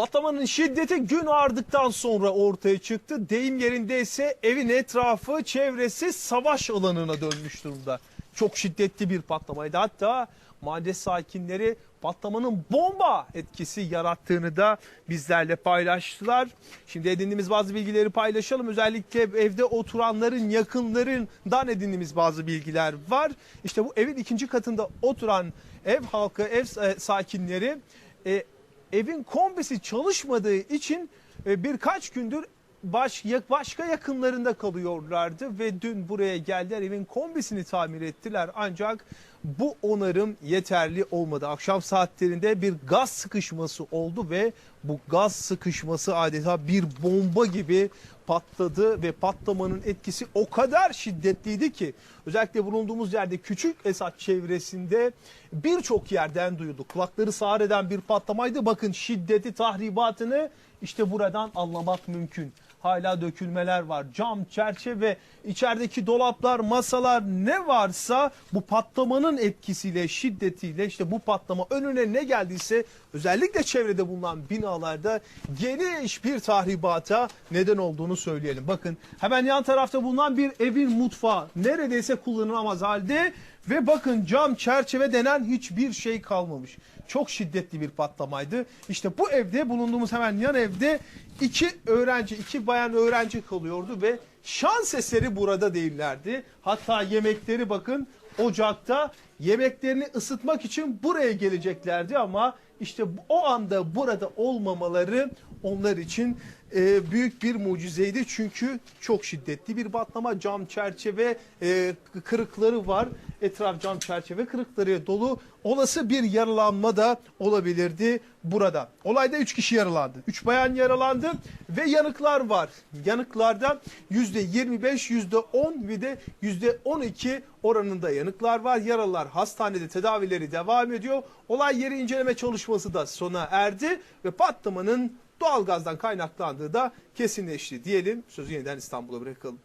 Patlamanın şiddeti gün ardıktan sonra ortaya çıktı. Deyim yerinde ise evin etrafı, çevresi savaş alanına dönmüş durumda. Çok şiddetli bir patlamaydı. Hatta mahalle sakinleri patlamanın bomba etkisi yarattığını da bizlerle paylaştılar. Şimdi edindiğimiz bazı bilgileri paylaşalım. Özellikle evde oturanların yakınlarından edindiğimiz bazı bilgiler var. İşte bu evin ikinci katında oturan ev halkı, ev sakinleri e, evin kombisi çalışmadığı için e, birkaç gündür baş, başka yakınlarında kalıyorlardı ve dün buraya geldiler evin kombisini tamir ettiler ancak bu onarım yeterli olmadı. Akşam saatlerinde bir gaz sıkışması oldu ve bu gaz sıkışması adeta bir bomba gibi patladı ve patlamanın etkisi o kadar şiddetliydi ki özellikle bulunduğumuz yerde küçük Esat çevresinde birçok yerden duyuldu. Kulakları sağır eden bir patlamaydı. Bakın şiddeti, tahribatını işte buradan anlamak mümkün. Hala dökülmeler var. Cam, çerçeve, içerideki dolaplar, masalar ne varsa bu patlamanın etkisiyle, şiddetiyle işte bu patlama önüne ne geldiyse özellikle çevrede bulunan binalarda geniş bir tahribata neden olduğunu söyleyelim. Bakın hemen yan tarafta bulunan bir evin mutfağı neredeyse kullanılamaz halde ve bakın cam, çerçeve denen hiçbir şey kalmamış. Çok şiddetli bir patlamaydı. İşte bu evde bulunduğumuz hemen yan evde iki öğrenci, iki bayan öğrenci kalıyordu ve şans eseri burada değillerdi. Hatta yemekleri bakın ocakta yemeklerini ısıtmak için buraya geleceklerdi ama işte o anda burada olmamaları onlar için e, büyük bir mucizeydi. Çünkü çok şiddetli bir patlama cam çerçeve e, kırıkları var. Etraf cam çerçeve kırıkları dolu. Olası bir yaralanma da olabilirdi burada. Olayda 3 kişi yaralandı. 3 bayan yaralandı ve yanıklar var. Yanıklarda %25, %10 ve de %12 oranında yanıklar var. Yaralılar hastanede tedavileri devam ediyor. Olay yeri inceleme çalışması da sona erdi ve patlamanın doğalgazdan kaynaklandığı da kesinleşti diyelim. Sözü yeniden İstanbul'a bırakalım.